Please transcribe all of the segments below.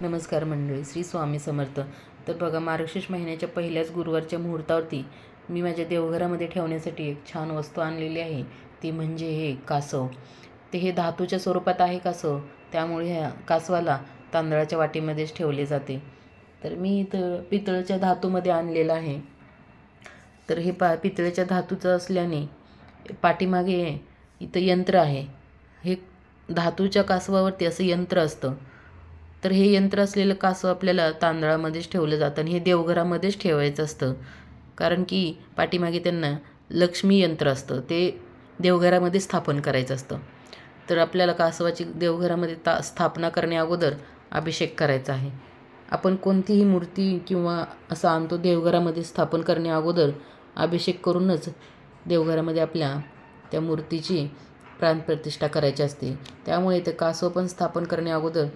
नमस्कार मंडळी श्री स्वामी समर्थ. तर बघा मार्गशीर्ष महिन्याच्या पहिल्याच गुरुवारच्या मुहूर्तावरती मी माझ्या देवघरामध्ये ठेवण्यासाठी एक छान वस्तू आणलेली आहे. ती म्हणजे हे कासव. ते हे धातूच्या स्वरूपात आहे कासव. त्यामुळे ह्या कासवाला तांदळाच्या वाटीमध्येच ठेवले जाते. तर मी इथं पितळच्या धातूमध्ये आणलेलं आहे. तर हे पा पितळेच्या धातूचं असल्याने पाठीमागे इथं यंत्र आहे. हे धातूच्या कासवावरती असं यंत्र असतं. तर हे यंत्र असलेलं कासव आपल्याला तांदळामध्येच ठेवलं जातं आणि हे देवघरामध्येच ठेवायचं असतं. कारण की पाठीमागे त्यांना लक्ष्मी यंत्र असतं. ते देवघरामध्ये स्थापन करायचं असतं. तर आपल्याला कासवाची देवघरामध्ये ता स्थापना करण्याअगोदर अभिषेक करायचा आहे. आपण कोणतीही मूर्ती किंवा असं आणतो देवघरामध्ये स्थापन करण्याअगोदर अभिषेक करूनच देवघरामध्ये आपल्या त्या मूर्तीची प्राणप्रतिष्ठा करायची असते. त्यामुळे ते कासव पण स्थापन करण्याअगोदर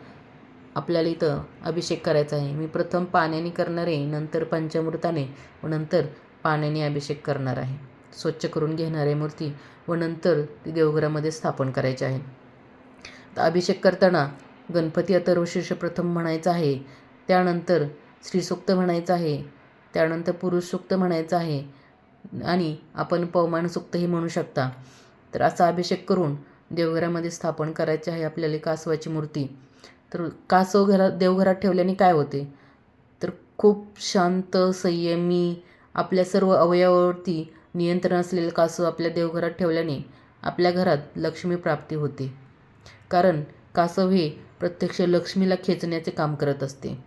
आपल्याला इथं अभिषेक करायचा आहे. मी प्रथम पाण्याने करणार आहे नंतर पंचामृताने व नंतर पाण्याने अभिषेक करणार आहे. स्वच्छ करून घेणार आहे मूर्ती व नंतर ती देवघरामध्ये स्थापन करायची आहे. तर अभिषेक करताना गणपती अथर्वशीर्ष प्रथम म्हणायचं आहे त्यानंतर श्रीसूक्त म्हणायचं आहे त्यानंतर पुरुष सूक्त म्हणायचं आहे आणि आपण पवमानसूक्तही म्हणू शकता. तर असा अभिषेक करून देवघरामध्ये स्थापन करायचे आहे आपल्याला कासवाची मूर्ती. तर कासव घरात देवघरात ठेवल्याने काय होते? तर खूप शांत संयमी आपल्या सर्व अवयवावरती नियंत्रण असलेलं कासव आपल्या देवघरात ठेवल्याने आपल्या घरात लक्ष्मी प्राप्ती होते. कारण कासव हे प्रत्यक्ष लक्ष्मीला खेचण्याचे काम करत असते.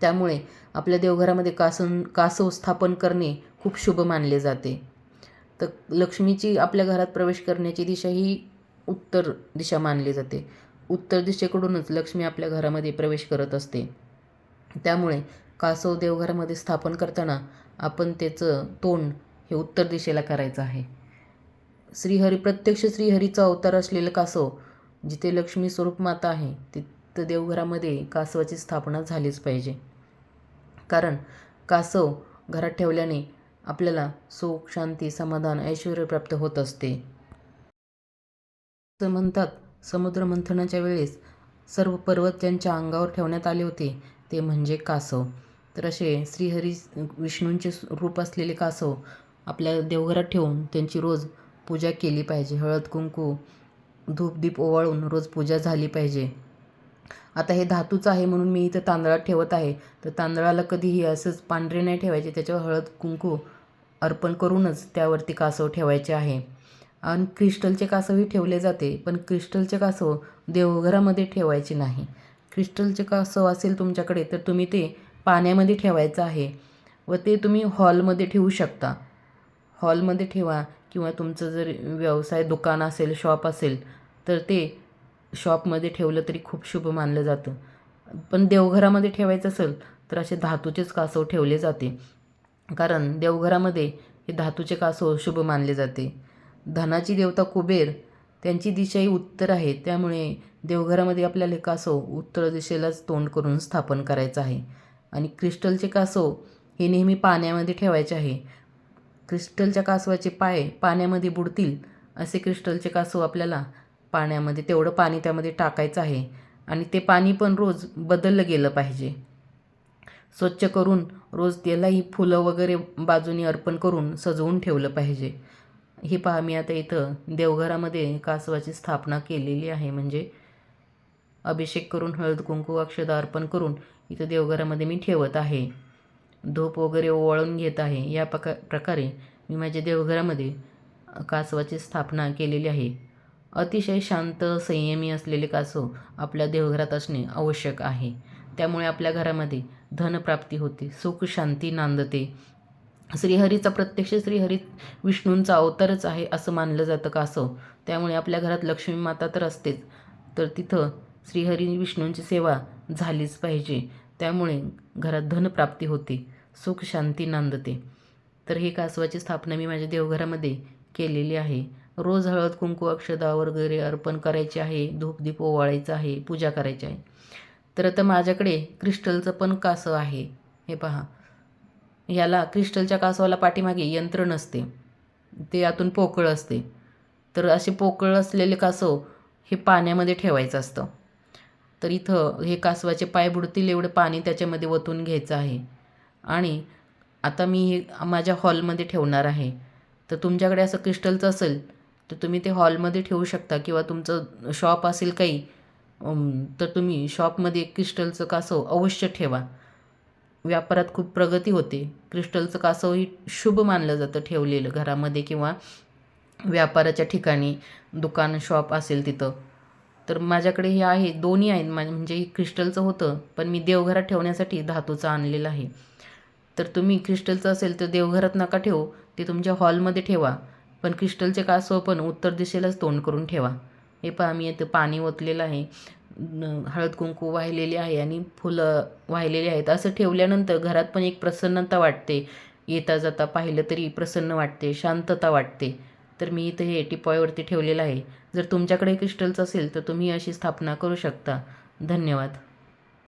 त्यामुळे आपल्या देवघरामध्ये कासन कासव स्थापन करणे खूप शुभ मानले जाते. तर लक्ष्मीची आपल्या घरात प्रवेश करण्याची दिशा ही उत्तर दिशा मानली जाते. उत्तर दिशेकडूनच लक्ष्मी आपल्या घरामध्ये प्रवेश करत असते. त्यामुळे कासव देवघरामध्ये स्थापन करताना आपण त्याचं तोंड हे उत्तर दिशेला करायचं आहे. श्रीहरी प्रत्यक्ष श्रीहरीचा अवतार असलेलं कासव जिथे लक्ष्मी स्वरूप माता आहे तिथं देवघरामध्ये कासवाची स्थापना झालीच पाहिजे. कारण कासव घरात ठेवल्याने आपल्याला सुख शांती समाधान ऐश्वर प्राप्त होत असते. असं म्हणतात समुद्रमंथनाच्या वेळेस सर्व पर्वत ज्यांच्या अंगावर ठेवण्यात आले होते. ते म्हणजे कासव. तर असे श्रीहरी विष्णूंचे रूप असलेले कासव आपल्या देवघरात ठेवून त्यांची रोज पूजा केली पाहिजे. हळद कुंकू धूपदीप ओवाळून रोज पूजा झाली पाहिजे. आता हे धातूचं आहे म्हणून मी इथं तांदळात ठेवत आहे. तर तांदळाला कधीही असंच पांढरे नाही ठेवायचे. त्याच्यावर हळद कुंकू अर्पण करूनच त्यावरती कासव ठेवायचे आहे. आणि क्रिस्टलचे कासवही ठेवले जाते पण क्रिस्टलचे कासव देवघरामध्ये ठेवायचे नाही. क्रिस्टलचे कासव असेल तुमच्याकडे तर तुम्ही ते पाण्यामध्ये ठेवायचं आहे व ते तुम्ही हॉलमध्ये ठेवू शकता. हॉलमध्ये ठेवा किंवा तुमचं जर व्यवसाय दुकान असेल शॉप असेल तर ते शॉपमध्ये ठेवलं तरी खूप शुभ मानलं जातं. पण देवघरामध्ये ठेवायचं असेल तर असे धातूचेच कासव ठेवले जाते. कारण देवघरामध्ये हे धातूचे कासव शुभ मानले जाते. धनाची देवता कुबेर त्यांची दिशाही उत्तर आहे. त्यामुळे देवघरामध्ये आपल्याला हे कासव उत्तर दिशेलाच तोंड करून स्थापन करायचं आहे. आणि क्रिस्टलचे कासव हे नेहमी पाण्यामध्ये ठेवायचे आहे. क्रिस्टलच्या कासवाचे पाय पाण्यामध्ये बुडतील असे क्रिस्टलचे कासव आपल्याला पाण्यामध्ये तेवढं पाणी त्यामध्ये टाकायचं आहे. आणि ते पाणी पण रोज बदललं गेलं पाहिजे. स्वच्छ करून रोज त्यालाही फुलं वगैरे बाजूनी अर्पण करून सजवून ठेवलं पाहिजे. हे पहा मी आता इथं देवघरामध्ये कासवाची स्थापना केलेली आहे. म्हणजे अभिषेक करून हळद कुंकू अक्षदा अर्पण करून इथं देवघरामध्ये मी ठेवत आहे. धूप वगैरे ओवाळून घेत आहे. या प्रका प्रकारे मी माझ्या देवघरामध्ये कासवाची स्थापना केलेली आहे. अतिशय शांत संयमी असलेले कासव आपल्या देवघरात असणे आवश्यक आहे. त्यामुळे आपल्या घरामध्ये धनप्राप्ती होते. सुख शांती नांदते. श्रीहरीचा प्रत्यक्ष श्रीहरी विष्णूंचा अवतारच आहे असं मानलं जातं कासव त्यामुळे आपल्या घरात लक्ष्मी माता तर असतेच. तर तिथं श्रीहरी विष्णूंची सेवा झालीच पाहिजे. त्यामुळे घरात धनप्राप्ती होते. सुख शांती नांदते. तर हे कासवाची स्थापना मी माझ्या देवघरामध्ये केलेली आहे. रोज हळद कुंकू अक्षदा वगैरे अर्पण करायचे आहे. धूपदीप ओवाळायचं आहे. पूजा करायची आहे. तर आता माझ्याकडे क्रिस्टलचं पण कासव आहे. हे पहा. याला क्रिस्टलच्या कासवाला पाठीमागे यंत्र नसते. ते आतून पोकळ असते. तर असे पोकळ असलेले कासव हे पाण्यामध्ये ठेवायचं असतं. तर इथं हे कासवाचे पाय बुडतील एवढं पाणी त्याच्यामध्ये ओतून घ्यायचं आहे. आणि आता मी हे माझ्या हॉलमध्ये ठेवणार आहे. तर तुमच्याकडे असं क्रिस्टलचं असेल तर तुम्ही ते हॉलमध्ये ठेवू शकता किंवा तुमचं शॉप असेल काही तर तुम्ही शॉपमध्ये क्रिस्टलचं कासव अवश्य ठेवा. व्यापारात खूप प्रगती होते. क्रिस्टलचं कासव ही शुभ मानलं जातं ठेवलेलं घरामध्ये किंवा व्यापाराच्या ठिकाणी दुकान शॉप असेल तिथं. तर माझ्याकडे हे आहे दोन्ही आहेत. मा म्हणजे हे क्रिस्टलचं होतं पण मी देवघरात ठेवण्यासाठी धातूचं आणलेलं आहे. तर तुम्ही क्रिस्टलचं असेल तर देवघरात नका ठेवू ते तुमच्या हॉलमध्ये ठेवा. पण क्रिस्टलचे कासव पण उत्तर दिशेलाच तोंड करून ठेवा. हे पहा मी इथं पाणी ओतलेलं आहे. हळद कुंकू वाहिलेली आहे आणि फुलं वाहिलेली आहेत. असं ठेवल्यानंतर घरात पण एक प्रसन्नता वाटते. येता जाता पाहिलं तरी प्रसन्न वाटते शांतता वाटते. तर मी इथं हे टिपॉयवरती ठेवलेलं आहे. जर तुमच्याकडे क्रिस्टलचं असेल तर तुम्ही अशी स्थापना करू शकता. धन्यवाद.